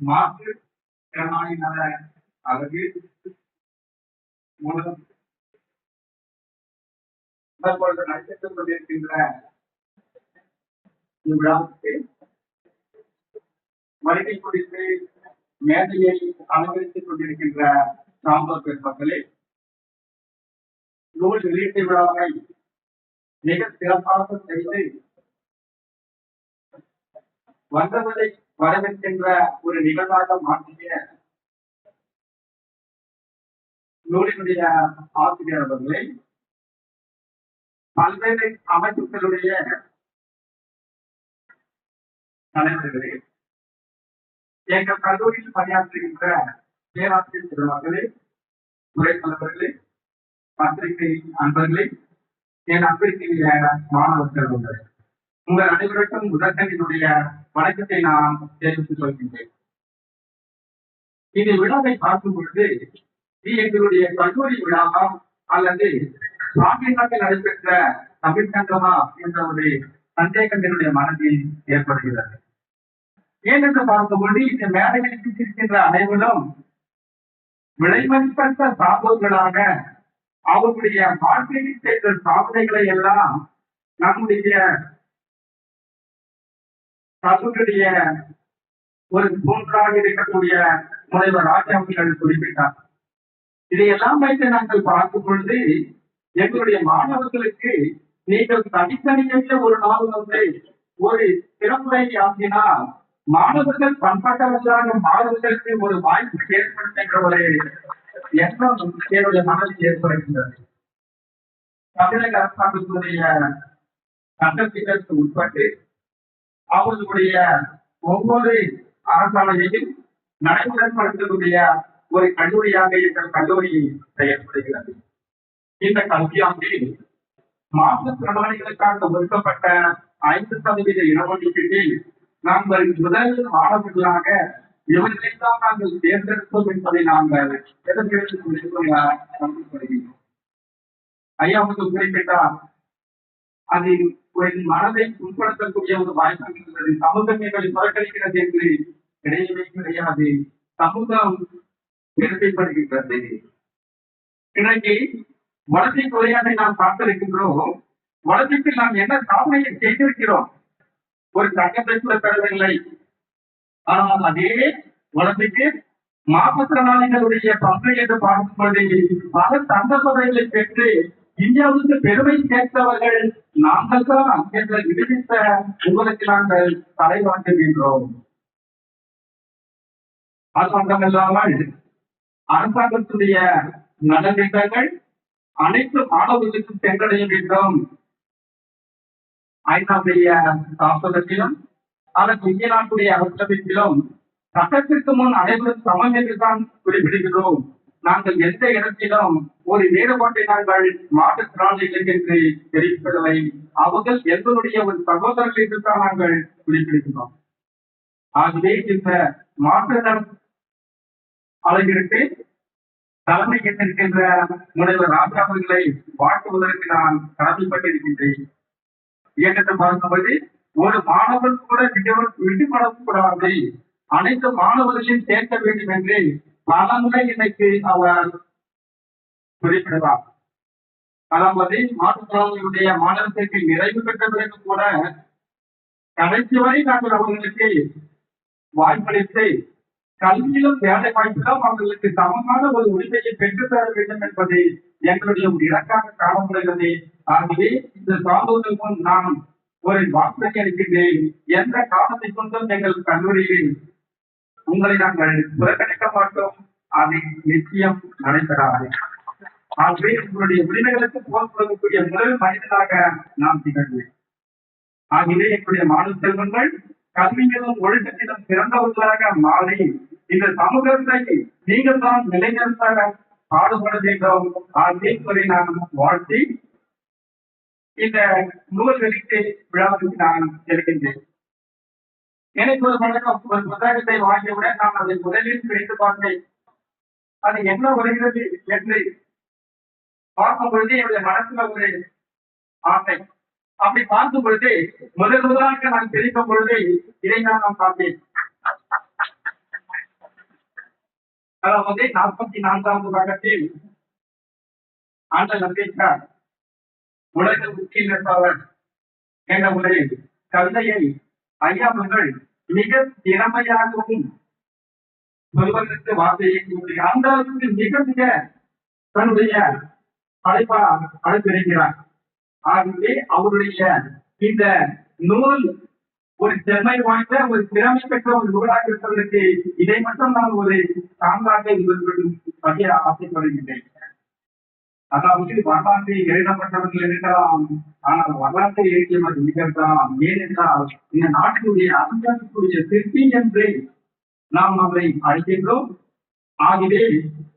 மாற்று திறனாளி நல அழகு மூலம் நடைபெற்றுக் கொண்டிருக்கின்ற இவ்விழாவுக்கு வருகை குறித்து மேடையை அலங்கரித்துக் கொண்டிருக்கின்ற சாம்பல் பெருமக்களே நூல் வெளியீட்டு விழாவை மிக சிறப்பாக செய்து வந்தவரை வரவிருக்கின்ற ஒரு நிகழ்வாக மாற்றிய நூலினுடைய ஆசிரியர் அவர்களே பல்வேறு அமைப்புகளுடைய தலைவர்களே எங்கள் கல்லூரியில் பணியாற்றுகின்ற பேராசிரியர் பெருமக்களே துறை தலைவர்களே பத்திரிகை அன்பர்களே என் அன்பிற்குரிய மாணவர்கள் செல்வங்களே உங்கள் அனைவருக்கும் முதற்கனினுடைய வணக்கத்தை நான் தெரிவித்துக் கொள்கின்றேன். இந்த விழாவை பார்க்கும் பொழுது இது எங்களுடைய கல்லூரி விழாவா அல்லது ராமநாட்டில் நடைபெற்ற தமிழ் சங்கமா என்ற ஒரு சந்தேகம் என்னுடைய மனதில் ஏற்படுகிறது. ஏனென்று பார்க்கும்போது இந்த மேடைகளில் இருக்கின்ற அனைவரும் விலைமதிப்பற்ற சாதோர்களாக அவர்களுடைய வாழ்க்கையில் செய்த சாதனைகளை எல்லாம் நம்முடைய கல்லூரிய ஒரு தோன்றாக இருக்கக்கூடிய முனைவர் ராஜா அவர்கள் குறிப்பிட்டார். இதையெல்லாம் வைத்து நாங்கள் பார்க்கும் பொழுது எங்களுடைய மாணவர்களுக்கு நீங்கள் தனித்தனியாக ஒரு நாள் வந்து ஒரு சிறப்புரை ஆகினால் மாணவர்கள் பண்பாட்டவர்களாக மாணவர்களுக்கு ஒரு வாய்ப்பு ஏற்படுத்துகின்ற ஒரு எண்ணம் என்னுடைய மனதில் ஏற்படுகின்றது. தமிழக அரசாங்கத்துடைய சட்டத்திட்டத்துக்கு உட்பட்டு அவர்களுடைய ஒவ்வொரு அரசாணையையும் நடைமுறைப்படுத்தக்கூடிய ஒரு கல்லூரியாக இந்த கல்லூரி செயல்படுகிறது. இந்த கல்வியாண்டில் மாற்றுத்திறனாளிகளுக்காக ஒதுக்கப்பட்ட ஐந்து சதவீத இடஒதுக்கீட்டில் நாங்கள் முதல் மாணவர்களாக இவர்களைத்தான் நாங்கள் தேர்ந்தெடுத்தோம் என்பதை நாங்கள் நம்பிக்கொள்கிறோம் ஐயா உங்களுக்கு குறிப்பிட்டார் அது ஒரு மனதை புண்படுத்தக்கூடிய ஒரு வாய்ப்பு இருக்கிறது. சமூகம் எங்களை புறக்கணிக்கிறது என்று கிடையவே கிடையாது. சமூகம் பெருமைப்படுகின்றது இன்றைக்கு வளர்ச்சி துறையானை நாம் பார்த்திருக்கின்றோம். வளர்ச்சிக்கு நாம் என்ன சாதனையை செய்திருக்கிறோம்? ஒரு சட்டத்தை கூட பெறவில்லை ஆனால் அதே வளர்ச்சிக்கு மாற்றுத்திறனாளிகளுடைய பங்கு என்று பார்க்கும்போது பல சந்தர்ப்பங்களை பெற்று இந்தியாவுக்கு பெருமை சேர்த்தவர்கள் நாங்கள் தான் என்ற விடுவித்த உங்களுக்கு நாங்கள் தலை வாங்குகின்றோம் அது மட்டுமில்லாமல் அரசாங்கத்துடைய நலத்திட்டங்கள் அனைத்து மாணவர்களுக்கும் சென்றடைய வேண்டும். ஐநாவுடைய தாக்குதத்திலும் அதற்கு இந்திய நாட்டுடைய அரசமைப்பிலும் சட்டத்திற்கு முன் அனைவரும் சமம் என்றுதான் குறிப்பிடுகிறோம். நாங்கள் எந்த இடத்திலும் ஒரு வேறுபாட்டை நாங்கள் மாற்றுத்திறனாளிகள் என்று தெரிவிப்பதில்லை. அவர்கள் எங்களுடைய ஒரு சகோதரர்கள் என்று தான் நாங்கள் குறிப்பிடுகிறோம் ஆகவே இந்த மாற்றுத்திறன் அளவிற்கு தலைமை ஏற்றிருக்கின்ற முனைவர் ராஜா அவர்களை வாழ்த்துவதற்கு நான் கடமைப்பட்டிருக்கின்றேன். இயக்கத்தை பார்க்கும்போது ஒரு மாணவன் கூட விடுபடக்கூடாது அனைத்து மாணவர்களையும் சேர்க்க வேண்டும் என்று பல முறை இன்னைக்கு அவர் குறிப்பிடுவார். அதாவது மாற்றுத்திறனாளிகளுடைய மாநிலத்திற்கு நிறைவு பெற்ற பிறகு கூட கடைசி வரை நாங்கள் அவர்களுக்கு வாய்ப்பளித்து கல்வியிலும் வேலை வாய்ப்பிலும் அவர்களுக்கு சமமான ஒரு உரிமையை பெற்றுத்தர வேண்டும் என்பது எங்களுடைய ஒரு இலக்காக காணப்படுகிறது ஆகவே இந்த சாதோதல் முன் நான் ஒரு வாக்குறுதி அளிக்கின்றேன். எந்த காரணத்தை கொண்டும் எங்கள் கல்லூரியில் உங்களை நாங்கள் புறக்கணிக்க மாட்டோம். அதை நிச்சயம் நடைபெறாது ஆகவே உங்களுடைய உரிமைகளுக்கு போர் கொடுக்கக்கூடிய முதல் மனிதனாக நாம் திகழ்வேன் ஆகவே எங்களுடைய மாணவ செல்வங்கள் கல்வியிலும் ஒழுக்கத்திலும் சிறந்தவர்களாக மாறி இந்த சமூகத்தை நீங்கள் தான் நிலைநிறுத்த பாடுபட வேண்டும். ஆகியோரை நான் வாழ்த்தி இந்த நூல் வெளியீட்டு விழாவுக்கு நான் செல்கின்றேன். எனக்கு ஒரு பழக்கம் ஒரு புத்தகத்தை வாங்கியவுடன் நான் அதை முதலில் பிரித்து பார்த்தேன் அது என்ன வருகிறது என்று பார்க்கும் பொழுது என்னுடைய மனசுல ஒரு ஆசை. அப்படி பார்க்கும் பொழுது முதல் முதலாக நான் பிரிக்கும் பொழுது இதை நான் நான் பார்த்தேன் அதாவது நாற்பத்தி நான்காவது பக்கத்தில் ஆண்ட நம்பிக்கார் உலக முக்கிய நிற்பவர் என்ற ஒரு கவிதையை ஐயா மிக திறமையாகவும் சொல்வதற்கு வார்த்தையை கூறி அந்த அளவுக்கு மிக மிக தன்னுடைய படைப்பா அழைத்திருக்கிறார் ஆகவே அவருடைய இந்த நூல் ஒரு திறமை வாய்ந்த ஒரு திறமை பெற்ற ஒரு நூலாக இருப்பதற்கு இதை மட்டும் நான் ஒரு சான்றாக உங்களுக்கு பகிர ஆசைப்படுகின்றேன். அதாவது வரலாற்றை எழுதப்பட்டவர்கள் இருக்கலாம் ஆனால் வரலாற்றை எழுதியவர் நிகழ்த்தலாம் ஏனென்றால் இந்த நாட்டினுடைய அரசாங்கத்துடைய சிற்பி என்று நாம் அவரை அழைக்கின்றோம் ஆகவே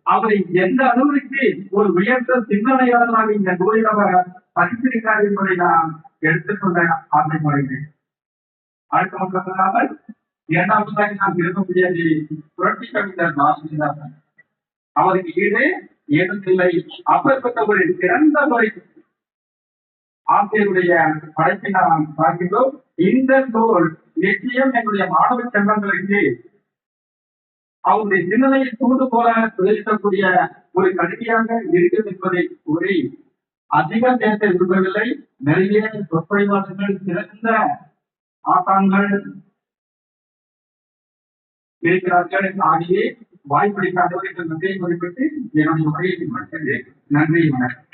அவரை எந்த அளவிற்கு ஒரு உயர்ந்த சிந்தனையாளராக இந்த நூலில் அவர் பதித்திருக்கிறார் என்பதை நான் எடுத்துக்கொண்ட ஆசைப்படுகிறேன் அடுத்த மட்டுமல்லாமல் இரண்டாவதாக நாம் இருக்கக்கூடியது புரட்சி கவிஞர் பாரதிதாசன் அவருக்கு ஈடு ஏதுமில்லை. அப்பேற்பட்ட சிறந்த ஒரு ஆசிரியருடைய படைப்பை நாம் பார்க்கின்றோம். இந்த நூல் நிச்சயம் என்னுடைய மாணவ செல்வங்களுக்கு அவருடைய சிந்தனையை தூண்டு போல பிரதிக்கக்கூடிய ஒரு கருவியாக இருக்கும் என்பதை கூறி அதிகம் பேச விரும்பவில்லை. நிறைய சொற்பொழிவாளர்கள் சிறந்த ஆசான்கள் இருக்கிறார்கள். ஆகியே வாய்ப்பளிக்காதவர்கள் நன்றியை குறிப்பிட்டு என்னுடைய உரையை முடிக்கின்றேன் நன்றி வணக்கம்.